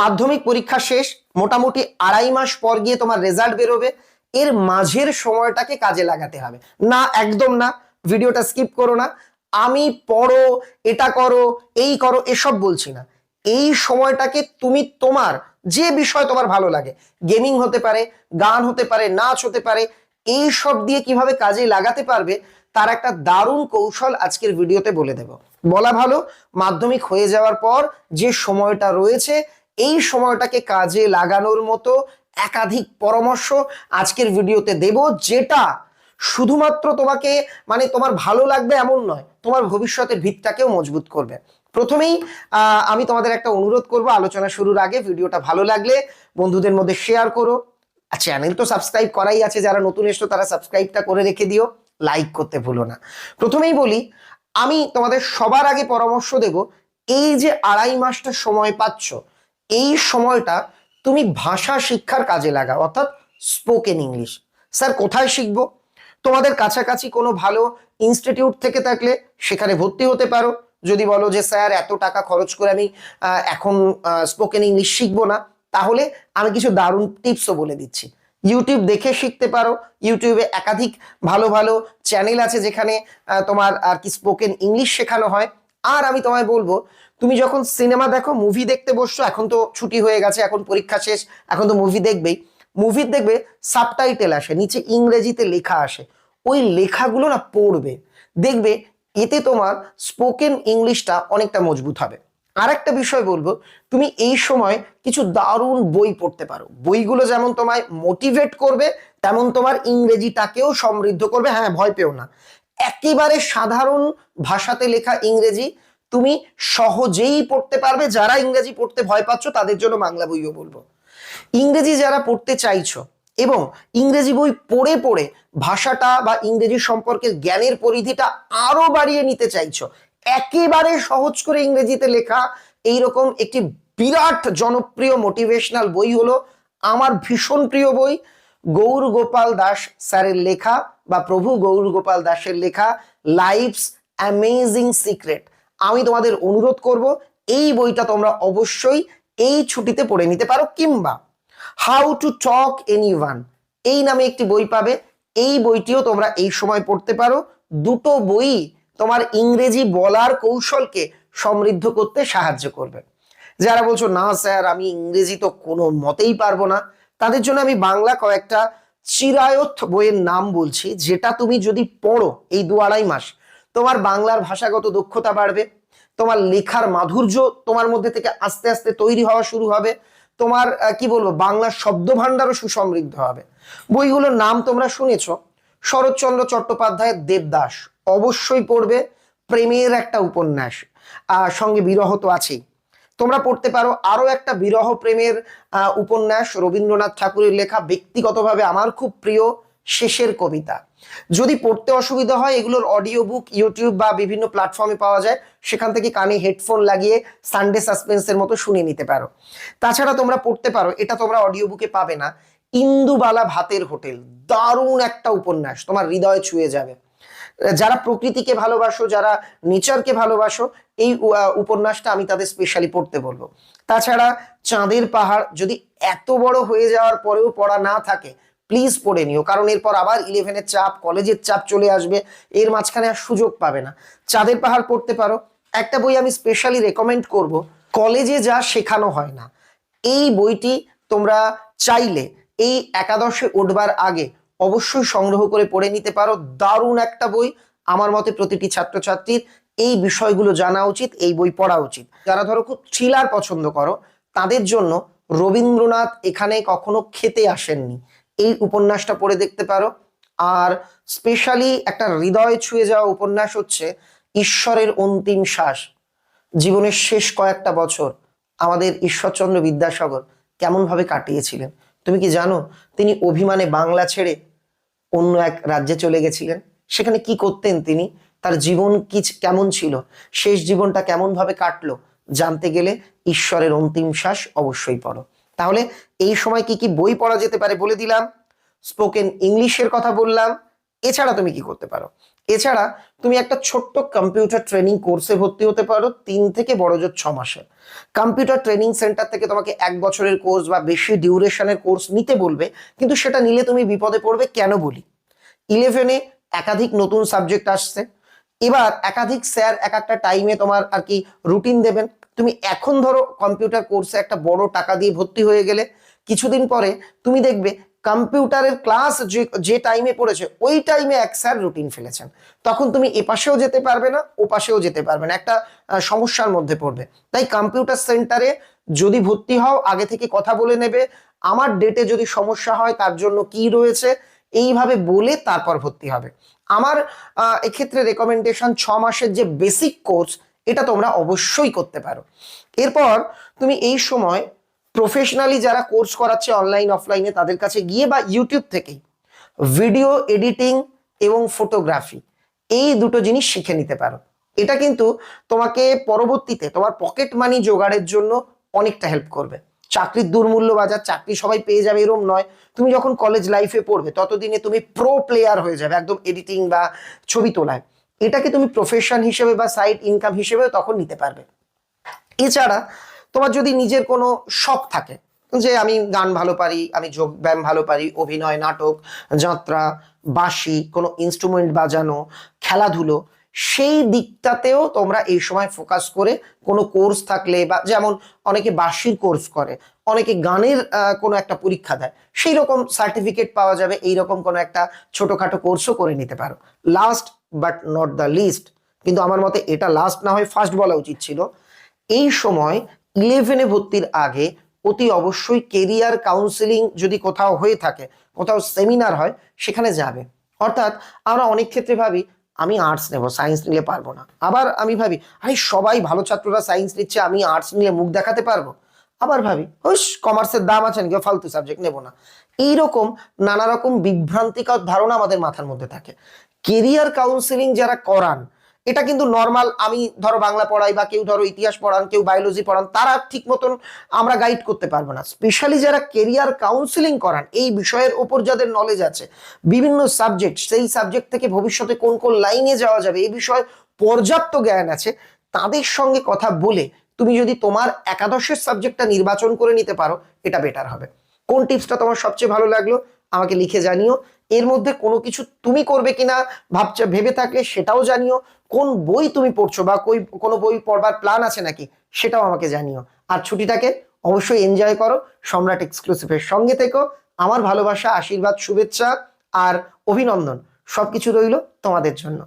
মাধ্যমিক পরীক্ষা শেষ, মোটামুটি আড়াই মাস পর গিয়ে তোমার রেজাল্ট বেরোবে। এর মাঝের সময়টাকে কাজে লাগাতে হবে। না, একদম না। ভিডিওটা স্কিপ করো না। আমি পড়ো, এটা করো, এই করো, এসব বলছি না। এই সময়টাকে তুমি তোমার যে বিষয় তোমার ভালো লাগে গেমিং হতে পারে, গান হতে পারে, নাচ হতে পারে এই সব দিয়ে কীভাবে কাজে লাগাতে পারবে, তার একটা দারুণ কৌশল আজকের ভিডিওতে বলে দেব। বলা ভালো, মাধ্যমিক হয়ে যাওয়ার পর যে সময়টা রয়েছে এই সময়টাকে কাজে লাগানোর মতো একাধিক পরামর্শ আজকের ভিডিওতে দেব, যেটা শুধুমাত্র তোমাকে মানে তোমার ভালো লাগবে এমন নয়, তোমার ভবিষ্যতের ভিতটাকেও মজবুত করবে। প্রথমেই আমি তোমাদের একটা অনুরোধ করব, আলোচনা শুরুর আগে ভিডিওটা ভালো লাগলে বন্ধুদের মধ্যে শেয়ার করো। চ্যানেল তো সাবস্ক্রাইব করাই আছে, যারা নতুন এসছো তারা সাবস্ক্রাইবটা করে রেখে দিও লাইক করতে ভুলো না। প্রথমেই বলি, আমি তোমাদের সবার আগে পরামর্শ দেব, এই যে আড়াই মাসটা সময় পাচ্ছ এই সময়টা তুমি ভাষা শিক্ষার কাজে লাগাও, অর্থাৎ স্পোকেন ইংলিশ স্যার, কোথায় শিখব? তোমাদের কাছাকাছি কোনো ভালো ইনস্টিটিউট থেকে থাকলে সেখানে ভর্তি হতে পারো। যদি বলো যে, স্যার, এত টাকা খরচ করে আমি এখন স্পোকেন ইংলিশ শিখব না, তাহলে আমি কিছু দারুণ টিপসও বলে দিচ্ছি। ইউটিউব দেখে শিখতে পারো। ইউটিউবে একাধিক ভালো ভালো চ্যানেল আছে যেখানে তোমার আর কি স্পোকেন ইংলিশ শেখানো হয়। আর আমি তোমায় বলব তুমি যখন সিনেমা দেখো মুভি দেখতে বসছো, এখন তো ছুটি হয়ে গেছে, এখন পরীক্ষা শেষ, এখন তো মুভি দেখবেই। মুভির দেখবে সাবটাইটেল আসে, নিচে ইংরেজিতে লেখা আসে। ওই লেখাগুলো না পড়বে। দেখবে, এতে তোমার স্পোকেন ইংলিশটা অনেকটা মজবুত হবে। আর একটা বিষয় বলব, তুমি এই সময় কিছু দারুণ বই পড়তে পারো। বইগুলো যেমন তোমায় মোটিভেট করবে, তেমন তোমার ইংরেজিটাকেও সমৃদ্ধ করবে। হ্যাঁ ভয় পেও না। একেবারে সাধারণ ভাষাতে লেখা ইংরেজি তুমি সহজেই পড়তে পারবে। যারা ইংরেজি পড়তে ভয় পাচ্ছ, তাদের জন্য বাংলা বইও বলব। ইংরেজি যারা পড়তে চাইছো এবং ইংরেজি বই পড়ে পড়ে ভাষাটা বা ইংরেজি সম্পর্কে জ্ঞানের পরিধিটা আরও বাড়িয়ে নিতে চাইছো, একেবারে সহজ করে ইংরেজিতে লেখা এইরকম একটি বিরাট জনপ্রিয় মোটিভেশনাল বই হলো আমার ভীষণ প্রিয় বই গৌর গোপাল দাস স্যারের লেখা বা প্রভু গৌর গোপাল দাসের লেখা লাইফস অ্যামেজিং সিক্রেট আমি তোমাদের অনুরোধ করব, এই বইটা তোমরা অবশ্যই এই ছুটিতে পড়ে নিতে পারো কিংবা how to talk anyone এই নামে একটি বই পাবে। এই বইটিও তোমরা এই সময় পড়তে পারো। দুটো বই তোমার ইংরেজি বলার কৌশলকে সমৃদ্ধ করতে সাহায্য করবে। যারা বলছো, না স্যার, আমি ইংরেজি তো কোনো মতেই পারব না। তাদের জন্য আমি বাংলা কয়েকটা চিরায়ত বইয়ের নাম বলছি, যেটা তুমি যদি পড়ো এই দু আড়াই মাস তোমার বাংলার ভাষাগত দক্ষতা বাড়বে তোমার লেখার মাধুর্য তোমার মধ্যে থেকে আস্তে আস্তে তৈরি হওয়া শুরু হবে তোমার আহ, কি বলব বাংলার শব্দ ভাণ্ডারও সুসমৃদ্ধ হবে। বইগুলোর নাম তোমরা শুনেছ শরৎচন্দ্র চট্টোপাধ্যায়ের দেবদাস অবশ্যই পড়বে প্রেমের একটা উপন্যাস আর সঙ্গে বিরহ তো আছেই। তোমরা পড়তে পারো আরও একটা বিরহ প্রেমের উপন্যাস রবীন্দ্রনাথ ঠাকুরের লেখা ব্যক্তিগতভাবে আমার খুব প্রিয় শেষের কবিতা। যদি পড়তে অসুবিধা হয়, এগুলোর অডিও বুক ইউটিউব বা বিভিন্ন প্ল্যাটফর্মে পাওয়া যায়। সেখান থেকে কানে হেডফোন লাগিয়ে সানডে সাসপেন্সের মতো শুনে নিতে পারো। তাছাড়া তোমরা পড়তে পারো, এটা তোমরা অডিও বুকে পাবে না। ইন্দুবালা ভাতের হোটেল। দারুণ একটা উপন্যাস, তোমার হৃদয়ে ছুঁয়ে যাবে। যারা প্রকৃতিকে ভালোবাসো, যারা নেচারকে ভালোবাসো, এই উপন্যাসটা আমি তাদের স্পেশালি পড়তে বলব। তাছাড়া চাঁদের পাহাড় যদি এত বড় হয়ে যাওয়ার পরেও পড়া না থাকে প্লিজ পড়ে নিও। কারণ এরপর আবার ইলেভেনের চাপ কলেজের চাপ চলে আসবে, এর মাঝখানে আর সুযোগ পাবে না। চাঁদের পাহাড় পড়তে পারো। একটা বই আমি স্পেশালি রেকমেন্ড করব কলেজে যা শেখানো হয় না, এই বইটি তোমরা চাইলে এই একাদশে উঠবার আগে অবশ্যই সংগ্রহ করে পড়ে নিতে পারো। দারুণ একটা বই, আমার মতে প্রতিটি ছাত্রছাত্রীর এই বিষয়গুলো জানা উচিত, এই বই পড়া উচিত। যারা ধরো খুব থ্রিলার পছন্দ করো, তাদের জন্য রবীন্দ্রনাথ এখানে কখনো খেতে আসেননি। এই উপন্যাসটা পড়ে দেখতে পারো। আর স্পেশালি একটা হৃদয় ছুঁয়ে যাওয়া উপন্যাস হচ্ছে ঈশ্বরের অন্তিম শ্বাস। জীবনের শেষ কয়েকটা বছর আমাদের ঈশ্বরচন্দ্র বিদ্যাসাগর কেমনভাবে কাটিয়েছিলেন? তুমি কি জানো, তিনি অভিমানে বাংলা ছেড়ে অন্য এক রাজ্যে চলে গেছিলেন। সেখানে কি করতেন তিনি? তার জীবন কি কেমন ছিল? শেষ জীবনটা কেমন ভাবে কাটলো? জানতে গেলে ঈশ্বরের অন্তিম শ্বাস অবশ্যই পড়ো। তাহলে এই সময় কি কি বই পড়া যেতে পারে বলে দিলাম। স্পোকেন ইংলিশের কথা বললাম। এছাড়া তুমি কি করতে পারো? এছাড়া তুমি একটা ছোট্ট কম্পিউটার ট্রেনিং কোর্সে ভর্তি হতে পারো তিন থেকে বড় জোর ছ মাসে। কম্পিউটার ট্রেনিং সেন্টার থেকে তোমাকে এক বছরের কোর্স বা বেশি ডিউরেশনের কোর্স নিতে বলবে, কিন্তু সেটা নিলে তুমি বিপদে পড়বে কেন বলি? ইলেভেনে একাধিক নতুন সাবজেক্ট আসছে। এবার একাধিক স্যার এক একটা টাইমে তোমার আর কি রুটিন দেবেন। তুমি এখন ধরো কম্পিউটার কোর্সে একটা বড় টাকা দিয়ে ভর্তি হয়ে গেলে, কিছুদিন পরে তুমি দেখবে কম্পিউটারের ক্লাস যে যে টাইমে পড়েছে, ওই টাইমে এক স্যার রুটিন ফেলেছেন। তখন তুমি এপাশেও যেতে পারবে না ও পাশেও যেতে পারবে না। একটা সমস্যার মধ্যে পড়বে। তাই কম্পিউটার সেন্টারে যদি ভর্তি হও, আগে থেকে কথা বলে নেবে, আমার ডেটে যদি সমস্যা হয়, তার জন্য কি রয়েছে, এইভাবে বলে তারপর ভর্তি হবে। আমার এক্ষেত্রে রেকমেন্ডেশন ছ মাসের যে বেসিক কোর্স এটা তোমরা অবশ্যই করতে পারো। এরপর তুমি এই সময় প্রফেশনালি যারা কোর্স করাচ্ছে অনলাইন অফলাইনে তাদের কাছে গিয়ে বা ইউটিউব থেকেই ভিডিও এডিটিং এবং ফটোগ্রাফি এই দুটো জিনিস শিখে নিতে পারো। এটা কিন্তু তোমাকে পরবর্তীতে তোমার পকেট মানি জোগাড়ের জন্য অনেকটা হেল্প করবে। চাকরির দুর্মূল্য বাজার, চাকরি সবাই পেয়ে যাবে এরম নয়। তুমি যখন কলেজ লাইফে পড়বে, ততদিনে তুমি প্রো প্লেয়ার হয়ে যাবে একদম এডিটিং বা ছবি তোলায়। এটাকে তুমি প্রফেশন হিসেবে বা সাইড ইনকাম হিসেবে তখন নিতে পারবে। এছাড়া তোমার যদি নিজের কোনো শখ থাকে, যে আমি গান ভালো পারি, আমি যোগ ব্যায়াম ভালো পারি, অভিনয়, নাটক, যাত্রা, বাঁশি, কোনো ইনস্ট্রুমেন্ট বাজানো, খেলাধুলো, সেই দিকটাতেও তোমরা এই সময় ফোকাস করে কোনো কোর্স থাকলে বা যেমন অনেকে বাঁশির কোর্স করে, অনেকে গানের কোনো একটা পরীক্ষা দেয়, সেই রকম সার্টিফিকেট পাওয়া যাবে এই রকম কোনো একটা ছোটোখাটো কোর্সও করে নিতে পারো। Last but not the least. কিন্তু আমার মতে এটা লাস্ট না হয় ফার্স্ট বলা উচিত ছিল। এই সময় ইলেভেনে ভর্তির আগে অতি অবশ্যই কেরিয়ার কাউন্সিলিং যদি কোথাও হয়ে থাকে, কোথাও সেমিনার হয়, সেখানে যাবে। অর্থাৎ আমরা অনেক ক্ষেত্রে ভাবি, আমি আর্টস নেব সায়েন্স নিলে পারব না। আবার আমি ভাবি, আরে সবাই ভালো ছাত্ররা সায়েন্স নিচ্ছে, আমি আর্টস নিলে মুখ দেখাতে পারব? আবার ভাবি ওই কমার্সের দাম আছে নাকি? ফালতু সাবজেক্ট নেব না। এইরকম নানা রকম বিভ্রান্তিকর ধারণা আমাদের মাথার মধ্যে থাকে। কেরিয়ার কাউন্সিলিং যারা করান, এটা কিন্তু নর্মাল আমি ধরো বাংলা পড়াই বা কেউ ধরো ইতিহাস পড়ান, কেউ বায়োলজি পড়ান, তারা ঠিক মতন আমরা গাইড করতে পারব না। স্পেশালি যারা কেরিয়ার কাউন্সিলিং করান, এই বিষয়ের ওপর যাদের নলেজ আছে, বিভিন্ন সাবজেক্ট সেই সাবজেক্ট থেকে ভবিষ্যতে কোন কোন লাইনে যাওয়া যাবে, এই বিষয়ে পর্যাপ্ত জ্ঞান আছে, তাদের সঙ্গে কথা বলে তুমি যদি তোমার একাদশের সাবজেক্টটা নির্বাচন করে নিতে পারো, এটা বেটার হবে। কোন টিপসটা তোমার সবচেয়ে ভালো লাগল, আমাকে লিখে জানিও। এর মধ্যে কোনো কিছু তুমি করবে কিনা ভাবছ, ভেবে থাকলে সেটাও জানিও। কোন বই তুমি পড়ছো বা কই, কোনো বই পড়বার প্ল্যান আছে নাকি সেটাও আমাকে জানিও। আর ছুটিটাকে অবশ্যই এনজয় করো, সম্রাট এক্সক্লুসিভের সঙ্গে থেকো। আমার ভালোবাসা, আশীর্বাদ, শুভেচ্ছা আর অভিনন্দন, সবকিছু রইল তোমাদের জন্য।